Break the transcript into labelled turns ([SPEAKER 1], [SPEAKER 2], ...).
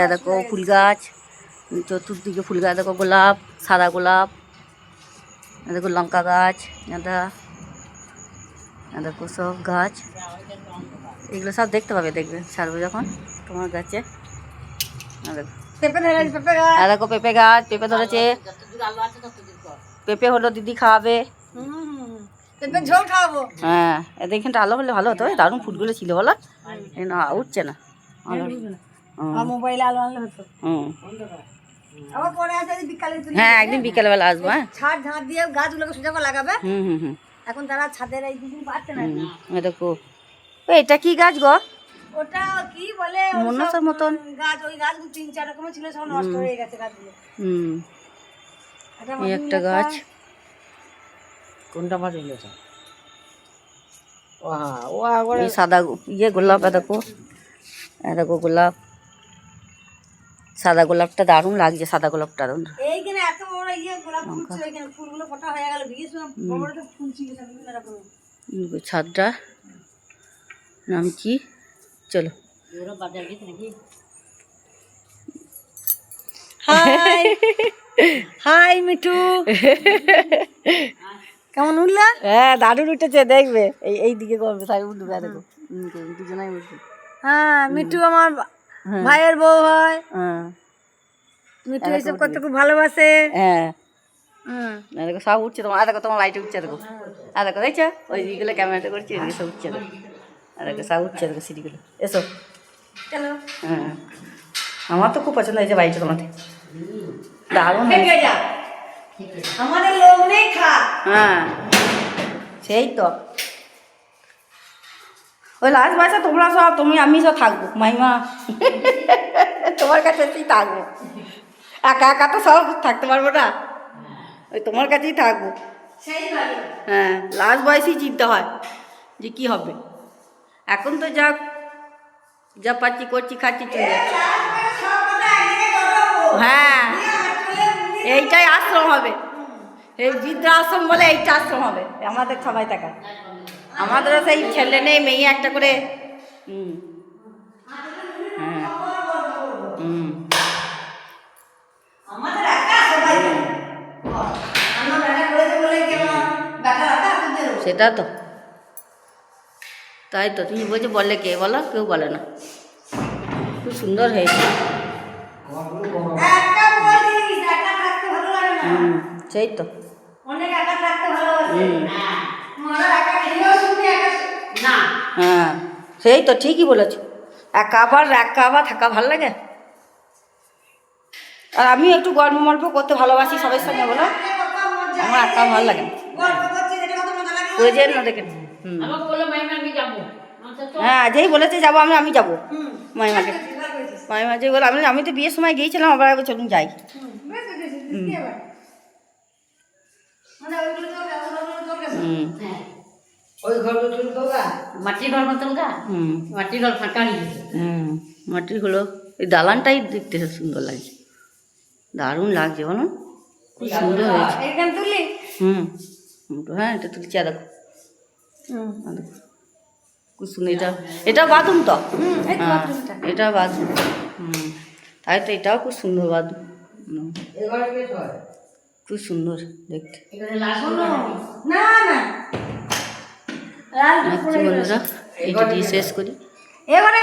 [SPEAKER 1] এই দেখো ফুল গাছ চতুর্দিকে ফুল গাছ দেখো গোলাপ সাদা গোলাপ দেখো লঙ্কা গাছ গাঁদা দেখো সব গাছ। এগুলো সব দেখতে পাবে দেখবে ছাড়বে যখন তোমার গাছে। দেখো পেঁপে গাছ পেঁপে ধরেছে। পেঁপে হলো দিদি খাওয়াবে
[SPEAKER 2] ঝোল খাওয়াবো।
[SPEAKER 1] হ্যাঁ এখানটা আলো হলে ভালো হতো দারুণ ফুলগুলো ছিল বলো। না উঠছে না।
[SPEAKER 2] মোবাইলে আলো হতো।
[SPEAKER 1] হুম। হ্যাঁ একদিন বিকেলবেলা আসব হ্যাঁ।
[SPEAKER 2] ছাদ ঝাঁট দিয়ে গাছগুলোকে সোজা করে লাগাবে।
[SPEAKER 1] হুম হুম হুম।
[SPEAKER 2] এখন তারা ছাদের এই দুদিন পাচ্ছে না।
[SPEAKER 1] দেখো। এটা কি গাছ গো?
[SPEAKER 2] ওটা কি বলে?
[SPEAKER 1] মনসার মতন।
[SPEAKER 2] গাছ ওই গাছগুলো তিন চার রকমের ছিল সব নষ্ট হয়ে গেছে গাছগুলো।
[SPEAKER 1] হুম।
[SPEAKER 2] এটা
[SPEAKER 1] একটা গাছ।
[SPEAKER 3] কোনটা মাছ একবার
[SPEAKER 1] এই সাদা ইয়ে গোলাপ দেখো। দেখো গোলাপ। সাদা গোলাপটা দারুণ লাগছে সাদা গোলাপটা দারুণ।
[SPEAKER 2] ইয়ে
[SPEAKER 1] ছাদটা। নাম কি চলো
[SPEAKER 2] হাই! হাই মিঠু! কেমন উঠলা?
[SPEAKER 1] হ্যাঁ দারুণ উঠেছে দেখবে। এই এই দিকে করবে তাই উঠবে দেখো। দুজনাই উঠবে
[SPEAKER 2] হ্যাঁ মিঠু আমার ভাইয়ের বউ হয়।
[SPEAKER 1] হ্যাঁ।
[SPEAKER 2] মিঠু এইসব করতে খুব ভালোবাসে।
[SPEAKER 1] হ্যাঁ। দেখো সব উঠছে তোমার দেখো তোমার লাইট উঠছে দেখো। আর দেখো দেখছ? ওই দিকগুলো ক্যামেরাটা করছি ওইদিকে সব উঠছে দেখো। আর দেখো সব উঠছে দেখো সিঁড়িগুলো। এসো।
[SPEAKER 2] চলো
[SPEAKER 1] হ্যাঁ। আমার তো খুব পছন্দ হয়েছে বাড়িটা তোমাদের। দারুণ।
[SPEAKER 2] আমাদের
[SPEAKER 1] হ্যাঁ। সেই তো। ওই লাস্ট বাসা তোমরা সব তুমি আমি সব থাকব মাইমা। তোমার কাছে থাকব। একা একা তো সব থাকতে পারব না। ওই তোমার কাছেই থাকব। হ্যাঁ লাস্ট বয়সেই চিন্তা হয় যে কি হবে। এখন তো যা যা পাচ্ছি করছি খাচ্ছি চলে হ্যাঁ এইটাই আশ্রম হবে। এই বৃদ্ধাশ্রম বলে এইটা আশ্রম হবে। আমাদের সবাই টাকা। আমাদেরও সেই ছেলে নেই মেয়ে একটা করে। হুম। হ্যাঁ হুম।
[SPEAKER 2] বলে
[SPEAKER 1] সেটা তো। তাই তো তুমি বলছো বললে কে বলো? কেউ বলে না। খুব সুন্দর হয়েছে। সেই তো
[SPEAKER 2] অনেক একা থাকতে ভালোবাসে
[SPEAKER 1] হুম
[SPEAKER 2] আমরা একা খেলেও শুনি একা না
[SPEAKER 1] হ্যাঁ সেই তো ঠিকই বলেছ। একা আবার একা আবার থাকা ভালো লাগে। আর আমি একটু গল্প মল্প করতে ভালোবাসি সবার সঙ্গে বলো? আমার একা ভালো লাগে না।
[SPEAKER 2] গল্প করছি এটা কত মজা লাগে
[SPEAKER 1] ওই যে না দেখে হুম হ্যাঁ যেই বলেছে যাব আমি আমি যাব।
[SPEAKER 2] হুম।
[SPEAKER 1] মাইমাকে মাইমা যে বলে আমি আমি তো বিয়ের সময় গিয়েছিলাম আবার একবার চলুন যাই।
[SPEAKER 2] হুম
[SPEAKER 3] ওই
[SPEAKER 4] মাটির ঘর মতন গা?
[SPEAKER 1] হুম।
[SPEAKER 4] মাটির ঘর ফাঁকা
[SPEAKER 1] হুম। মাটির হলো এই দালানটাই দেখতে সুন্দর লাগছে। দারুণ লাগছে বলো খুব সুন্দর হয়েছে।
[SPEAKER 2] এইখানে
[SPEAKER 1] হুম। হ্যাঁ এটা তুলছি আর দেখো। সুন্দর এটা এটা বাথরুম তো? হ্যাঁ, এটা বাথরুম। হুম। তাই তো এটাও খুব সুন্দর বাথরুম।
[SPEAKER 3] হয়
[SPEAKER 1] খুব সুন্দর দেখতে। বন্ধুরা এইটা শেষ করি।
[SPEAKER 2] এবারে